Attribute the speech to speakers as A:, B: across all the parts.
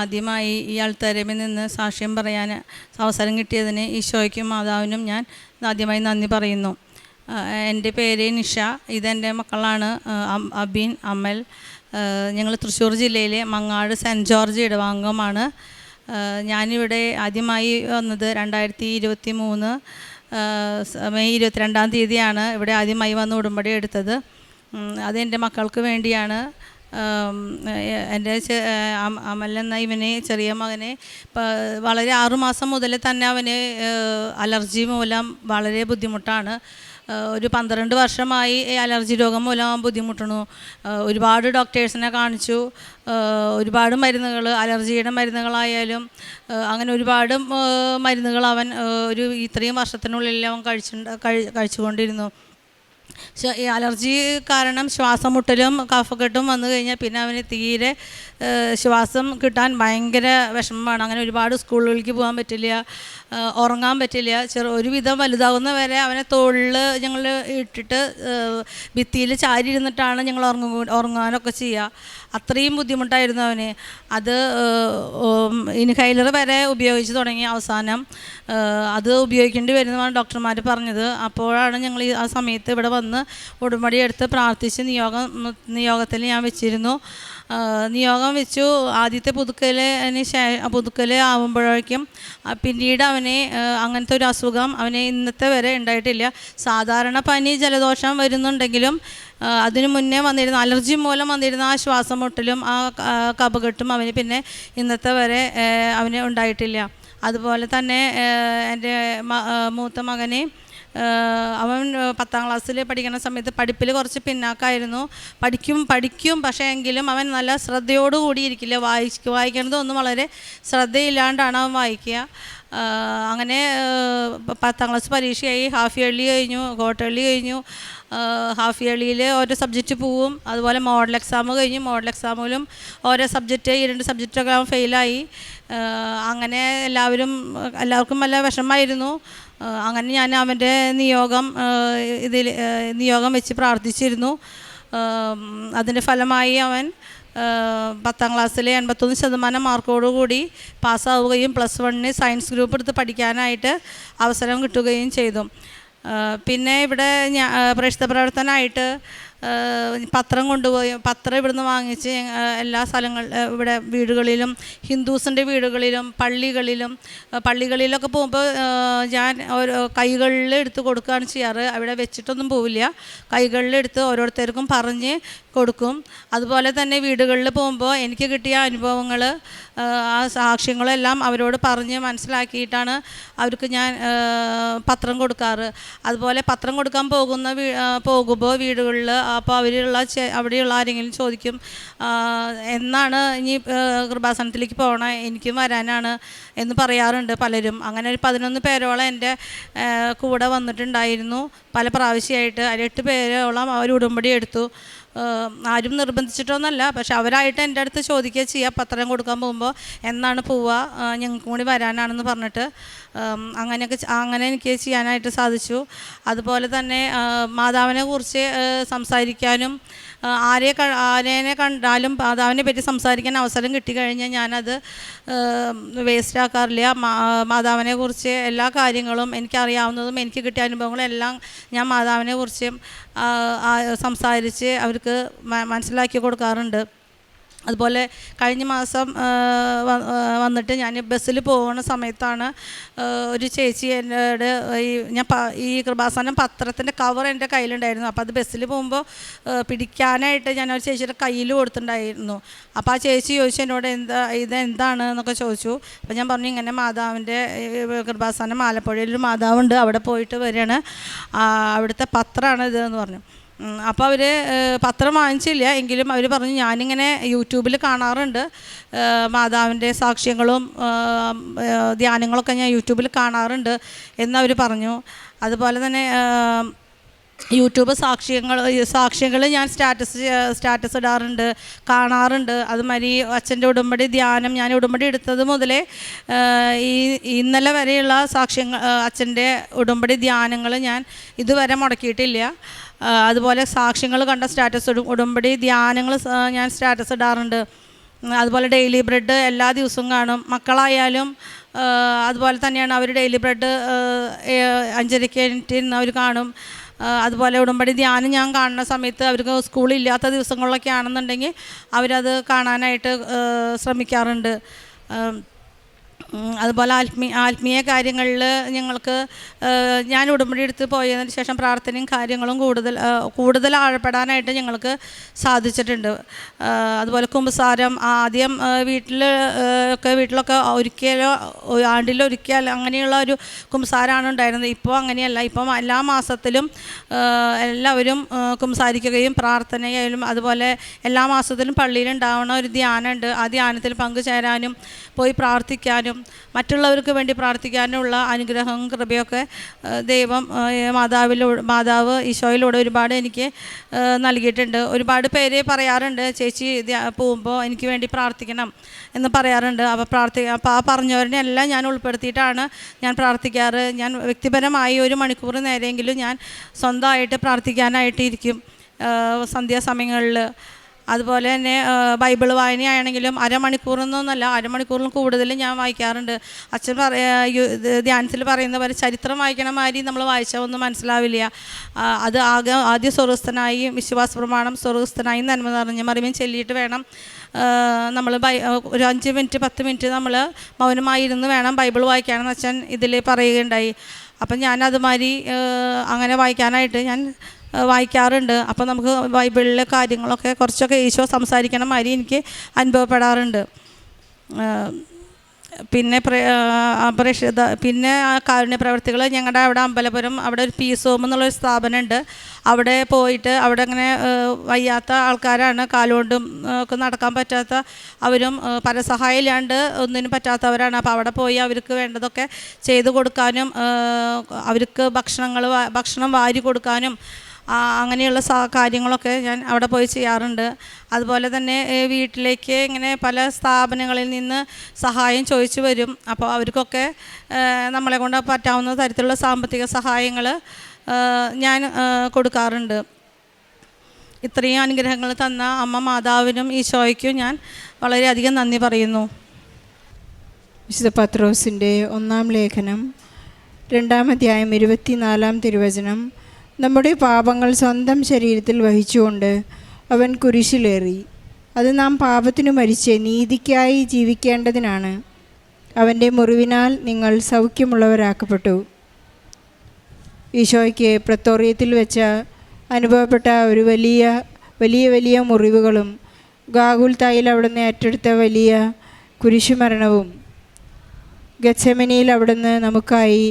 A: ആദ്യമായി ഈ ആൾത്തരമിൽ നിന്ന് സാക്ഷ്യം പറയാൻ അവസരം കിട്ടിയതിന് ഈശോയ്ക്കും മാതാവിനും ഞാൻ ആദ്യമായി നന്ദി പറയുന്നു. എന്റെ പേര് നിഷ. ഇതെന്റെ മക്കളാണ് അബീൻ അമൽ. ഞങ്ങൾ തൃശ്ശൂർ ജില്ലയിലെ മങ്ങാട് സെന്റ് ജോർജ് ഇടവാംഗമാണ്. ഞാനിവിടെ ആദ്യമായി വന്നത് രണ്ടായിരത്തി ഇരുപത്തി മൂന്ന് മെയ് ഇരുപത്തിരണ്ടാം തീയതിയാണ് ഇവിടെ ആദ്യമായി വന്ന് ഉടമ്പടി എടുത്തത്. അത് അതെന്റെ മക്കൾക്ക് വേണ്ടിയാണ്. എന്റെ അമലെന്ന ഇവനെ ചെറിയ മകനെ വളരെ ആറുമാസം മുതൽ തന്നെ അവന് അലർജി മൂലം വളരെ ബുദ്ധിമുട്ടാണ്. ഒരു പന്ത്രണ്ട് വർഷമായി അലർജി രോഗം മൂലം ബുദ്ധിമുട്ടണു. ഒരുപാട് ഡോക്ടേഴ്സിനെ കാണിച്ചു. ഒരുപാട് മരുന്നുകൾ അലർജിയുടെ മരുന്നുകളായാലും അങ്ങനെ ഒരുപാട് മരുന്നുകൾ അവൻ ഒരു ഇത്രയും വർഷത്തിനുള്ളിൽ അവൻ കഴിച്ചു കഴിച്ചുകൊണ്ടിരുന്നു. ഈ അലർജി കാരണം ശ്വാസം മുട്ടലും കഫക്കെട്ടും വന്നു കഴിഞ്ഞാൽ പിന്നെ അവന് തീരെ ശ്വാസം കിട്ടാൻ ഭയങ്കര വിഷമമാണ്. അങ്ങനെ ഒരുപാട് സ്കൂളുകളിലേക്ക് പോകാൻ പറ്റില്ല ഉറങ്ങാൻ പറ്റില്ല. ചെറു ഒരുവിധം വലുതാകുന്ന വരെ അവനെ തോളിൽ ഞങ്ങൾ ഇട്ടിട്ട് ഭിത്തിയിൽ ചാരി ഇരുന്നിട്ടാണ് ഞങ്ങൾ ഉറങ്ങു ഉറങ്ങാനൊക്കെ ചെയ്യുക. അത്രയും ബുദ്ധിമുട്ടായിരുന്നു അവന്. അത് ഇൻഹൈലർ വരെ ഉപയോഗിച്ച് തുടങ്ങി അവസാനം. അത് ഉപയോഗിക്കേണ്ടി വരുന്നതാണ് ഡോക്ടർമാർ പറഞ്ഞത്. അപ്പോഴാണ് ഞങ്ങൾ ആ സമയത്ത് ഇവിടെ വന്ന് ഉടമ്പടി എടുത്ത് പ്രാർത്ഥിച്ച് നിയോഗം നിയോഗത്തിൽ ഞാൻ വെച്ചിരുന്നു. നിയോഗം വെച്ചു. ആദ്യത്തെ പുതുക്കലിന് ശേ പുതുക്കൽ ആവുമ്പോഴേക്കും പിന്നീട് അവനെ അങ്ങനത്തെ ഒരു അസുഖം അവനെ ഇന്നത്തെ വരെ ഉണ്ടായിട്ടില്ല. സാധാരണ പനി ജലദോഷം വരുന്നുണ്ടെങ്കിലും അതിനു മുന്നേ വന്നിരുന്ന അലർജി മൂലം വന്നിരുന്ന ആ ശ്വാസം മുട്ടലും ആ കപകെട്ടും അവന് പിന്നെ ഇന്നത്തെ വരെ അവന് ഉണ്ടായിട്ടില്ല. അതുപോലെ തന്നെ എന്റെ മൂത്ത മകനെ അവൻ പത്താം ക്ലാസ്സിൽ പഠിക്കുന്ന സമയത്ത് പഠിപ്പിൽ കുറച്ച് പിന്നാക്കായിരുന്നു. പഠിക്കും പഠിക്കും പക്ഷേ എങ്കിലും അവൻ നല്ല ശ്രദ്ധയോടുകൂടി ഇരിക്കില്ല. വായിച്ച് വായിക്കുന്നതൊന്നും വളരെ ശ്രദ്ധയില്ലാണ്ടാണ് അവൻ വായിക്കുക. അങ്ങനെ പത്താം ക്ലാസ് പരീക്ഷയായി ഹാഫ് ഇയർലി കഴിഞ്ഞു ക്വാർട്ടർലി കഴിഞ്ഞു. ഹാഫ് ഇയർലിയിൽ ഓരോ സബ്ജക്റ്റ് പോവും. അതുപോലെ മോഡൽ എക്സാം കഴിഞ്ഞു. മോഡൽ എക്സാമിലും ഓരോ സബ്ജക്റ്റ് ഈ രണ്ട് സബ്ജക്റ്റൊക്കെ അവൻ ഫെയിലായി അങ്ങനെ എല്ലാവരും എല്ലാവർക്കും നല്ല വിഷമമായിരുന്നു. അങ്ങനെ ഞാൻ അവന്റെ നിയോഗം ഇതിൽ നിയോഗം വെച്ച് പ്രാർത്ഥിച്ചിരുന്നു. അതിന്റെ ഫലമായി അവൻ പത്താം ക്ലാസ്സിലെ എൺപത്തൊന്ന് ശതമാനം മാർക്കോടുകൂടി പാസ്സാവുകയും പ്ലസ് വണ്ണിന് സയൻസ് ഗ്രൂപ്പ് എടുത്ത് പഠിക്കാനായിട്ട് അവസരം കിട്ടുകയും ചെയ്തു. പിന്നെ ഇവിടെ പ്രേക്ഷിത പ്രവർത്തനമായിട്ട് പത്രം കൊണ്ടുപോയി പത്രം ഇവിടുന്ന് വാങ്ങിച്ച് എല്ലാ സ്ഥലങ്ങൾ ഇവിടെ വീടുകളിലും ഹിന്ദുസിന്റെ വീടുകളിലും പള്ളികളിലും പള്ളികളിലൊക്കെ പോകുമ്പോൾ ഞാൻ ഓരോ കൈകളിൽ എടുത്ത് കൊടുക്കുകയാണ് ചെയ്യാറ്. അവിടെ വെച്ചിട്ടൊന്നും പോവില്ല. കൈകളിലെടുത്ത് ഓരോരുത്തർക്കും പറഞ്ഞ് കൊടുക്കും. അതുപോലെ തന്നെ വീടുകളിൽ പോകുമ്പോൾ എനിക്ക് കിട്ടിയ അനുഭവങ്ങൾ ആ സാക്ഷ്യങ്ങളെല്ലാം അവരോട് പറഞ്ഞ് മനസ്സിലാക്കിയിട്ടാണ് അവർക്ക് ഞാൻ പത്രം കൊടുക്കാറ്. അതുപോലെ പത്രം കൊടുക്കാൻ പോകുന്ന പോകുമ്പോൾ വീടുകളിൽ അപ്പോൾ അവരുള്ള അവിടെയുള്ള ആരെങ്കിലും ചോദിക്കും എന്നാണ് ഇനി കൃപാസനത്തിലേക്ക് പോകണേ എനിക്കും വരാനാണ് എന്ന് പറയാറുണ്ട് പലരും. അങ്ങനെ ഒരു പതിനൊന്ന് പേരോളം എന്റെ കൂടെ വന്നിട്ടുണ്ടായിരുന്നു. പല പ്രാവശ്യമായിട്ട് അതിൽ എട്ട് പേരോളം അവർ ഉടമ്പടി എടുത്തു. ആരും നിർബന്ധിച്ചിട്ടൊന്നുമല്ല. പക്ഷെ അവരായിട്ട് എന്റെ അടുത്ത് ചോദിക്കുക ചെയ്യുക പത്രം കൊടുക്കാൻ പോകുമ്പോൾ എന്നാണ് പോവുക ഞങ്ങൾക്കും കൂടി വരാനാണെന്ന് പറഞ്ഞിട്ട്. അങ്ങനെയൊക്കെ അങ്ങനെ എനിക്ക് ചെയ്യാനായിട്ട് സാധിച്ചു. അതുപോലെ തന്നെ മാതാവിനെ കുറിച്ച് സംസാരിക്കാനും ആരെ ആരേനെ കണ്ടാലും മാതാവിനെ പറ്റി സംസാരിക്കാൻ അവസരം കിട്ടിക്കഴിഞ്ഞാൽ ഞാനത് വേസ്റ്റ് ആക്കാറില്ല. മാ- മാതാവിനെ കുറിച്ച് എല്ലാ കാര്യങ്ങളും എനിക്കറിയാവുന്നതും എനിക്ക് കിട്ടിയ അനുഭവങ്ങളും എല്ലാം ഞാൻ മാതാവിനെ കുറിച്ച് സംസാരിച്ച് അവർക്ക് മനസ്സിലാക്കി കൊടുക്കാറുണ്ട്. അതുപോലെ കഴിഞ്ഞ മാസം വന്നിട്ട് ഞാൻ ബസ്സിൽ പോകുന്ന സമയത്താണ് ഒരു ചേച്ചി എന്നോട് ഈ ഞാൻ ഈ കൃപാസനം പത്രത്തിന്റെ കവർ എന്റെ കയ്യിലുണ്ടായിരുന്നു. അപ്പോൾ അത് ബസ്സിൽ പോകുമ്പോൾ പിടിക്കാനായിട്ട് ഞാൻ ഒരു ചേച്ചിയുടെ കയ്യിൽ കൊടുത്തിട്ടുണ്ടായിരുന്നു. അപ്പോൾ ആ ചേച്ചി ചോദിച്ചു എന്നോട് എന്താ ഇത് എന്താണ് എന്നൊക്കെ ചോദിച്ചു. അപ്പോൾ ഞാൻ പറഞ്ഞു ഇങ്ങനെ മാതാവിന്റെ കൃപാസനം ആലപ്പുഴയിൽ ഒരു മാതാവുണ്ട് അവിടെ പോയിട്ട് വരികയാണ്. അവിടുത്തെ പത്രമാണ് ഇത് എന്ന് പറഞ്ഞു. അപ്പോൾ അവർ പത്രം വാങ്ങിച്ചില്ല. എങ്കിലും അവർ പറഞ്ഞു ഞാനിങ്ങനെ യൂട്യൂബിൽ കാണാറുണ്ട്. മാതാവിന്റെ സാക്ഷ്യങ്ങളും ധ്യാനങ്ങളൊക്കെ ഞാൻ യൂട്യൂബിൽ കാണാറുണ്ട് എന്നവർ പറഞ്ഞു. അതുപോലെ തന്നെ യൂട്യൂബ് സാക്ഷ്യങ്ങൾ സാക്ഷ്യങ്ങൾ ഞാൻ സ്റ്റാറ്റസ് സ്റ്റാറ്റസ് ഇടാറുണ്ട് കാണാറുണ്ട്. അതുമാതിരി അച്ഛന്റെ ഉടമ്പടി ധ്യാനം ഞാൻ ഉടമ്പടി എടുത്തത് മുതലേ ഈ ഇന്നലെ വരെയുള്ള സാക്ഷ്യങ്ങൾ അച്ഛന്റെ ഉടമ്പടി ധ്യാനങ്ങൾ ഞാൻ ഇതുവരെ മുടക്കിയിട്ടില്ല. അതുപോലെ സാക്ഷ്യങ്ങൾ കണ്ട സ്റ്റാറ്റസ് ഇടും. ഉടമ്പടി ധ്യാനങ്ങൾ ഞാൻ സ്റ്റാറ്റസ് ഇടാറുണ്ട്. അതുപോലെ ഡെയിലി ബ്രെഡ് എല്ലാ ദിവസവും കാണും. മക്കളായാലും അതുപോലെ തന്നെയാണ് അവർ ഡെയിലി ബ്രെഡ് അഞ്ചരയ്ക്ക് അവർ കാണും. അതുപോലെ ഉടമ്പടി ധ്യാനം ഞാൻ കാണുന്ന സമയത്ത് അവർക്ക് സ്കൂളില്ലാത്ത ദിവസങ്ങളിലൊക്കെ ആണെന്നുണ്ടെങ്കിൽ അവരത് കാണാനായിട്ട് ശ്രമിക്കാറുണ്ട്. അതുപോലെ ആത്മീയ ആത്മീയ കാര്യങ്ങളിൽ ഞങ്ങൾക്ക് ഞാൻ ഉടമ്പടി എടുത്ത് പോയതിന് ശേഷം പ്രാർത്ഥനയും കാര്യങ്ങളും കൂടുതൽ കൂടുതൽ ആഴപ്പെടാനായിട്ട് ഞങ്ങൾക്ക് സാധിച്ചിട്ടുണ്ട്. അതുപോലെ കുമ്പസാരം ആദ്യം വീട്ടിൽ ഒക്കെ വീട്ടിലൊക്കെ ഒരിക്കലോ ആണ്ടിലൊരിക്കൽ അങ്ങനെയുള്ള ഒരു കുമ്പസാരമാണ് ഉണ്ടായിരുന്നത്. ഇപ്പോൾ അങ്ങനെയല്ല. ഇപ്പം എല്ലാ മാസത്തിലും എല്ലാവരും കുമ്പസാരിക്കുകയും പ്രാർത്ഥനയായാലും അതുപോലെ എല്ലാ മാസത്തിലും പള്ളിയിലുണ്ടാവുന്ന ഒരു ധ്യാനമുണ്ട്. ആ ധ്യാനത്തിൽ പങ്കുചേരാനും പോയി പ്രാർത്ഥിക്കാനും മറ്റുള്ളവർക്ക് വേണ്ടി പ്രാർത്ഥിക്കാനുള്ള അനുഗ്രഹവും കൃപയൊക്കെ ദൈവം മാതാവിലൂടെ മാതാവ് ഈശോയിലൂടെ ഒരുപാട് എനിക്ക് നൽകിയിട്ടുണ്ട്. ഒരുപാട് പേര് പറയാറുണ്ട് ചേച്ചി പോകുമ്പോൾ എനിക്ക് വേണ്ടി പ്രാർത്ഥിക്കണം എന്ന് പറയാറുണ്ട്. അപ്പോൾ പ്രാർത്ഥി അപ്പോൾ ആ പറഞ്ഞവരെ എല്ലാം ഞാൻ ഉൾപ്പെടുത്തിയിട്ടാണ് ഞാൻ പ്രാർത്ഥിക്കാറ്. ഞാൻ വ്യക്തിപരമായി ഒരു മണിക്കൂർ നേരെയെങ്കിലും ഞാൻ സ്വന്തമായിട്ട് പ്രാർത്ഥിക്കാനായിട്ട് ഇരിക്കും സന്ധ്യാസമയങ്ങളിൽ അതുപോലെ തന്നെ ബൈബിൾ വായനയാണെങ്കിലും അരമണിക്കൂറൊന്നുമല്ല അരമണിക്കൂറിൽ കൂടുതൽ ഞാൻ വായിക്കാറുണ്ട്. അച്ഛൻ പറയാ ധ്യാനത്തിൽ പറയുന്ന പോലെ ചരിത്രം വായിക്കണ മാതിരി നമ്മൾ വായിച്ചാൽ ഒന്നും മനസ്സിലാവില്ല അത് ആകെ ആദ്യ സ്വർഗസ്ഥനായി വിശ്വാസ പ്രമാണം സ്വർഗസ്ഥനായി നന്മ നിറഞ്ഞ മറിയും ചെല്ലിയിട്ട് വേണം. നമ്മൾ ബൈ ഒരു അഞ്ച് മിനിറ്റ് പത്ത് മിനിറ്റ് നമ്മൾ മൗനമായിരുന്ന് വേണം ബൈബിൾ വായിക്കാനെന്ന് അച്ഛൻ ഇതിൽ പറയുകയുണ്ടായി. അപ്പം ഞാൻ അതുമാതിരി അങ്ങനെ വായിക്കാനായിട്ട് ഞാൻ വായിക്കാറുണ്ട്. അപ്പോൾ നമുക്ക് ബൈബിളിലെ കാര്യങ്ങളൊക്കെ കുറച്ചൊക്കെ ഈശോ സംസാരിക്കണ മാതിരി എനിക്ക് അനുഭവപ്പെടാറുണ്ട്. പിന്നെ പ്രേക്ഷിത പിന്നെ കാരുണ്യ പ്രവർത്തികൾ ഞങ്ങളുടെ അവിടെ അമ്പലപുരം അവിടെ ഒരു പീസ് ഹോം എന്നുള്ളൊരു സ്ഥാപനമുണ്ട് അവിടെ പോയിട്ട് അവിടെ അങ്ങനെ വയ്യാത്ത ആൾക്കാരാണ്. കാലുകൊണ്ടും ഒക്കെ നടക്കാൻ പറ്റാത്ത അവരും പരസഹായം ഇല്ലാണ്ട് ഒന്നിനും പറ്റാത്തവരാണ്. അപ്പോൾ അവിടെ പോയി അവർക്ക് വേണ്ടതൊക്കെ ചെയ്തു കൊടുക്കാനും അവർക്ക് ഭക്ഷണങ്ങൾ ഭക്ഷണം വാരി കൊടുക്കാനും അങ്ങനെയുള്ള കാര്യങ്ങളൊക്കെ ഞാൻ അവിടെ പോയി ചെയ്യാറുണ്ട്. അതുപോലെ തന്നെ വീട്ടിലേക്ക് ഇങ്ങനെ പല സ്ഥാപനങ്ങളിൽ നിന്ന് സഹായം ചോദിച്ചു വരും. അപ്പോൾ അവർക്കൊക്കെ നമ്മളെ കൊണ്ട് പറ്റാവുന്ന തരത്തിലുള്ള സാമ്പത്തിക സഹായങ്ങൾ ഞാൻ കൊടുക്കാറുണ്ട്. ഇത്രയും അനുഗ്രഹങ്ങൾ തന്ന അമ്മ മാതാവിനും ഈശോയ്ക്കും ഞാൻ വളരെയധികം നന്ദി പറയുന്നു.
B: വിശുദ്ധ പത്രോസിന്റെ ഒന്നാം ലേഖനം രണ്ടാം അധ്യായം ഇരുപത്തിനാലാം തിരുവചനം നമ്മുടെ പാപങ്ങൾ സ്വന്തം ശരീരത്തിൽ വഹിച്ചുകൊണ്ട് അവൻ കുരിശിലേറി. അത് നാം പാപത്തിനു മരിച്ച് നീതിക്കായി ജീവിക്കേണ്ടതിനാണ്. അവന്റെ മുറിവിനാൽ നിങ്ങൾ സൗഖ്യമുള്ളവരാക്കപ്പെട്ടു. ഈശോയ്ക്ക് പ്രത്തോറിയത്തിൽ വെച്ച അനുഭവപ്പെട്ട ഒരു വലിയ വലിയ വലിയ മുറിവുകളും ഗാഗുൽ തായിൽ അവിടുന്ന് ഏറ്റെടുത്ത വലിയ കുരിശുമരണവും ഗച്ചമനിയിൽ അവിടുന്ന് നമുക്കായി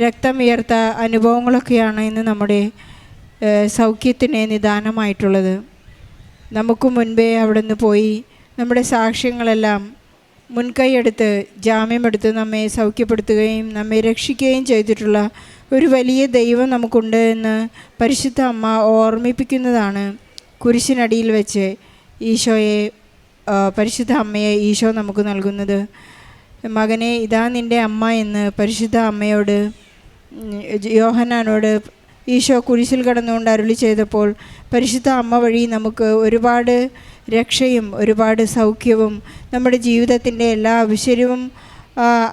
B: രക്തം ഉയർത്ത അനുഭവങ്ങളൊക്കെയാണ് ഇന്ന് നമ്മുടെ സൗഖ്യത്തിന് നിദാനമായിട്ടുള്ളത്. നമുക്ക് മുൻപേ അവിടെ നിന്ന് പോയി നമ്മുടെ സാക്ഷ്യങ്ങളെല്ലാം മുൻകൈയെടുത്ത് ജാമ്യമെടുത്ത് നമ്മെ സൗഖ്യപ്പെടുത്തുകയും നമ്മെ രക്ഷിക്കുകയും ചെയ്തിട്ടുള്ള ഒരു വലിയ ദൈവം നമുക്കുണ്ട് എന്ന് പരിശുദ്ധ അമ്മ ഓർമ്മിപ്പിക്കുന്നതാണ്. കുരിശിനടിയിൽ വെച്ച് ഈശോയെ പരിശുദ്ധ അമ്മയെ ഈശോ നമുക്ക് നൽകുന്നത്. മകനെ ഇതാ നിന്റെ അമ്മ എന്ന് പരിശുദ്ധ അമ്മയോട് ഉം, യോഹന്നാനോട് ഈശോ കുരിശിൽ കടന്നുകൊണ്ട് അരുളി ചെയ്തപ്പോൾ പരിശുദ്ധ അമ്മ വഴി നമുക്ക് ഒരുപാട് രക്ഷയും ഒരുപാട് സൗഖ്യവും നമ്മുടെ ജീവിതത്തിന്റെ എല്ലാ ആവശ്യവും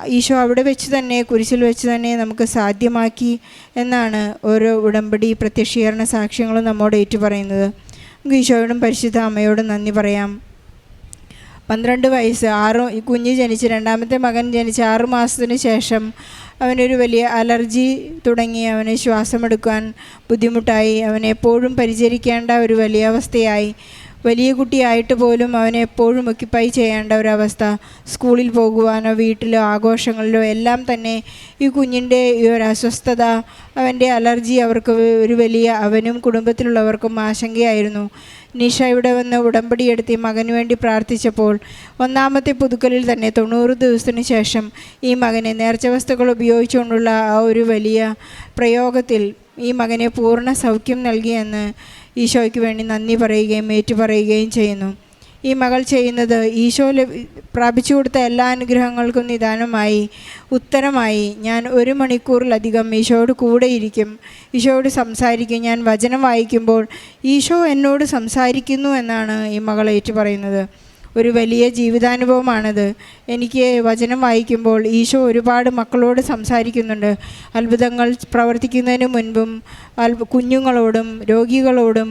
B: ഈശോ അവിടെ വെച്ച് തന്നെ കുരിശിൽ വെച്ച് തന്നെ നമുക്ക് സാധ്യമാക്കി എന്നാണ് ഓരോ ഉടമ്പടി പ്രത്യക്ഷീകരണ സാക്ഷ്യങ്ങളും നമ്മോട് ഏറ്റുപറയുന്നത്. നമുക്ക് ഈശോയോടും പരിശുദ്ധ അമ്മയോടും നന്ദി പറയാം. പന്ത്രണ്ട് വയസ്സ് ആറ് കുഞ്ഞ് ജനിച്ച് രണ്ടാമത്തെ മകൻ ജനിച്ച് ആറു മാസത്തിന് ശേഷം അവനൊരു വലിയ അലർജി തുടങ്ങി അവന് ശ്വാസമെടുക്കാൻ ബുദ്ധിമുട്ടായി. അവനെപ്പോഴും പരിചരിക്കേണ്ട ഒരു വലിയ അവസ്ഥയായി. വലിയ കുട്ടിയായിട്ട് പോലും അവനെ എപ്പോഴും ഒക്യുപ്പൈ ചെയ്യേണ്ട ഒരവസ്ഥ. സ്കൂളിൽ പോകുവാനോ വീട്ടിലോ ആഘോഷങ്ങളിലോ എല്ലാം തന്നെ ഈ കുഞ്ഞിന്റെ ഈ ഒരു അസ്വസ്ഥത അവന്റെ അലർജി അവർക്ക് ഒരു വലിയ അവനും കുടുംബത്തിലുള്ളവർക്കും ആശങ്കയായിരുന്നു. നിഷ ഇവിടെ വന്ന് ഉടമ്പടിയെടുത്ത് മകന് വേണ്ടി പ്രാർത്ഥിച്ചപ്പോൾ ഒന്നാമത്തെ പുതുക്കലിൽ തന്നെ തൊണ്ണൂറ് ദിവസത്തിന് ശേഷം ഈ മകനെ നേർച്ച വസ്തുക്കൾ ഉപയോഗിച്ചുകൊണ്ടുള്ള ആ ഒരു വലിയ പ്രയോഗത്തിൽ ഈ മകനെ പൂർണ സൗഖ്യം നൽകിയെന്ന് ഈശോയ്ക്ക് വേണ്ടി നന്ദി പറയുകയും ഏറ്റുപറയുകയും ചെയ്യുന്നു. ഈ മകൾ ചെയ്യുന്നത് ഈശോ പ്രാപിച്ചു കൊടുത്ത എല്ലാ അനുഗ്രഹങ്ങൾക്കും നിദാനമായി ഉത്തരമായി. ഞാൻ ഒരു മണിക്കൂറിലധികം ഈശോയോട് കൂടെയിരിക്കും ഈശോയോട് സംസാരിക്കും. ഞാൻ വചനം വായിക്കുമ്പോൾ ഈശോ എന്നോട് സംസാരിക്കുന്നു എന്നാണ് ഈ മകൾ ഏറ്റു പറയുന്നത്. ഒരു വലിയ ജീവിതാനുഭവമാണത്. എനിക്ക് വചനം വായിക്കുമ്പോൾ ഈശോ ഒരുപാട് മക്കളോട് സംസാരിക്കുന്നുണ്ട്. അത്ഭുതങ്ങൾ പ്രവർത്തിക്കുന്നതിന് മുൻപും കുഞ്ഞുങ്ങളോടും രോഗികളോടും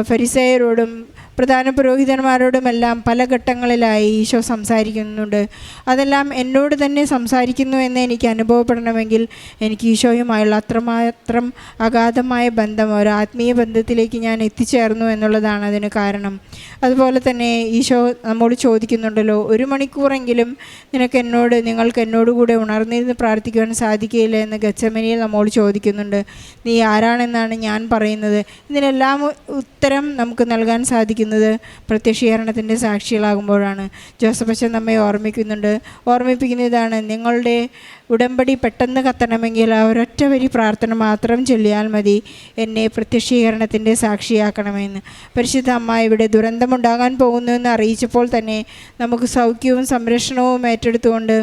B: ഫരിസേയരോടും പ്രധാന പുരോഹിതന്മാരോടുമെല്ലാം പല ഘട്ടങ്ങളിലായി ഈശോ സംസാരിക്കുന്നുണ്ട്. അതെല്ലാം എന്നോട് തന്നെ സംസാരിക്കുന്നു എന്ന് എനിക്ക് അനുഭവപ്പെടണമെങ്കിൽ എനിക്ക് ഈശോയുമായുള്ള അത്രമാത്രം അഗാധമായ ബന്ധം ഒരു ആത്മീയ ബന്ധത്തിലേക്ക് ഞാൻ എത്തിച്ചേർന്നു എന്നുള്ളതാണ് അതിന് കാരണം. അതുപോലെ തന്നെ ഈശോ നമ്മോട് ചോദിക്കുന്നുണ്ടല്ലോ ഒരു മണിക്കൂറെങ്കിലും നിനക്ക് എന്നോട് നിങ്ങൾക്ക് എന്നോടുകൂടെ ഉണർന്നിരുന്ന് പ്രാർത്ഥിക്കുവാൻ സാധിക്കുകയില്ല എന്ന് ഗച്ചമനിയിൽ നമ്മോട് ചോദിക്കുന്നുണ്ട്. നീ ആരാണെന്നാണ് ഞാൻ പറയുന്നത്? ഇതിനെല്ലാം ഉത്തരം നമുക്ക് നൽകാൻ സാധിക്കുന്നത് പ്രത്യക്ഷീകരണത്തിന്റെ സാക്ഷികളാകുമ്പോഴാണ്. ജോസഫ് അച്ഛൻ നമ്മെ ഓർമ്മിക്കുന്നുണ്ട്. ഓർമ്മിപ്പിക്കുന്ന ഇതാണ് നിങ്ങളുടെ ഉടമ്പടി പെട്ടെന്ന് കത്തണമെങ്കിൽ ആ ഒരൊറ്റ വരി പ്രാർത്ഥന മാത്രം ചൊല്ലിയാൽ മതി. എന്നെ പ്രത്യക്ഷീകരണത്തിന്റെ സാക്ഷിയാക്കണമെന്ന്. പരിശുദ്ധ അമ്മ ഇവിടെ ദുരന്തമുണ്ടാകാൻ പോകുന്നു എന്ന് അറിയിച്ചപ്പോൾ തന്നെ നമുക്ക് സൗഖ്യവും സംരക്ഷണവും ഏറ്റെടുത്തുകൊണ്ട്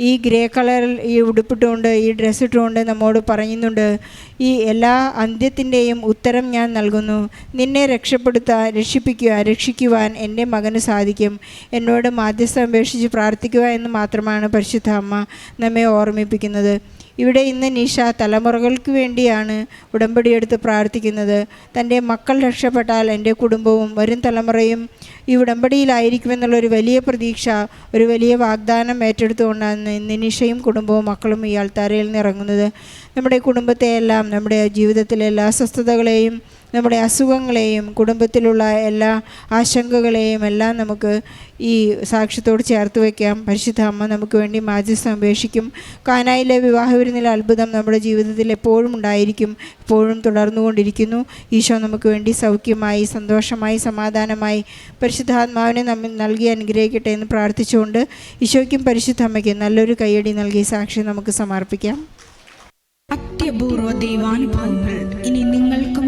B: ഈ ഗ്രേ കളറിൽ ഈ ഉടുപ്പിട്ടുകൊണ്ട് ഈ ഡ്രസ്സ് ഇട്ടുകൊണ്ട് നമ്മോട് പറയുന്നുണ്ട് ഈ എല്ലാ അന്ത്യത്തിന്റെയും ഉത്തരം ഞാൻ നൽകുന്നു. നിന്നെ രക്ഷപ്പെടുത്താൻ രക്ഷിപ്പിക്കുക രക്ഷിക്കുവാൻ എന്റെ മകന് സാധിക്കും. എന്നോട് മാധ്യസ്ഥം അപേക്ഷിച്ച് പ്രാർത്ഥിക്കുക എന്ന് മാത്രമാണ് പരിശുദ്ധ അമ്മ നമ്മെ ഓർമ്മിപ്പിക്കുന്നത്. ഇവിടെ ഇന്ന് നിഷ തലമുറകൾക്ക് വേണ്ടിയാണ് ഉടമ്പടിയെടുത്ത് പ്രാർത്ഥിക്കുന്നത്. തന്റെ മക്കൾ രക്ഷപ്പെട്ടാൽ എന്റെ കുടുംബവും വരും തലമുറയും ഈ ഉടമ്പടിയിലായിരിക്കുമെന്നുള്ളൊരു വലിയ പ്രതീക്ഷ ഒരു വലിയ വാഗ്ദാനം ഏറ്റെടുത്തുകൊണ്ടാണ് ഇന്ന് നിഷയും കുടുംബവും മക്കളും ഈ ആൾത്താരയിൽ നിന്ന് ഇറങ്ങുന്നത് നമ്മുടെ കുടുംബത്തെയെല്ലാം നമ്മുടെ ജീവിതത്തിലെ എല്ലാ അസ്വസ്ഥതകളെയും നമ്മുടെ അസുഖങ്ങളെയും കുടുംബത്തിലുള്ള എല്ലാ ആശങ്കകളെയും എല്ലാം നമുക്ക് ഈ സാക്ഷ്യത്തോട് ചേർത്ത് വയ്ക്കാം. പരിശുദ്ധ അമ്മ നമുക്ക് വേണ്ടി മാധ്യസ്ഥം അപേക്ഷിക്കും. കാനായിലെ വിവാഹ വിരുന്നിലെ അത്ഭുതം നമ്മുടെ ജീവിതത്തിൽ എപ്പോഴും ഉണ്ടായിരിക്കും എപ്പോഴും തുടർന്നുകൊണ്ടിരിക്കുന്നു. ഈശോ നമുക്ക് വേണ്ടി സൗഖ്യമായി സന്തോഷമായി സമാധാനമായി പരിശുദ്ധാത്മാവിനെ നമ്മൾ നൽകി അനുഗ്രഹിക്കട്ടെ എന്ന് പ്രാർത്ഥിച്ചുകൊണ്ട് ഈശോയ്ക്കും പരിശുദ്ധ അമ്മയ്ക്കും നല്ലൊരു കൈയടി നൽകി സാക്ഷി നമുക്ക് സമർപ്പിക്കാം.
C: അത്യപൂർവ ദൈവാനുഭവങ്ങൾ ഇനി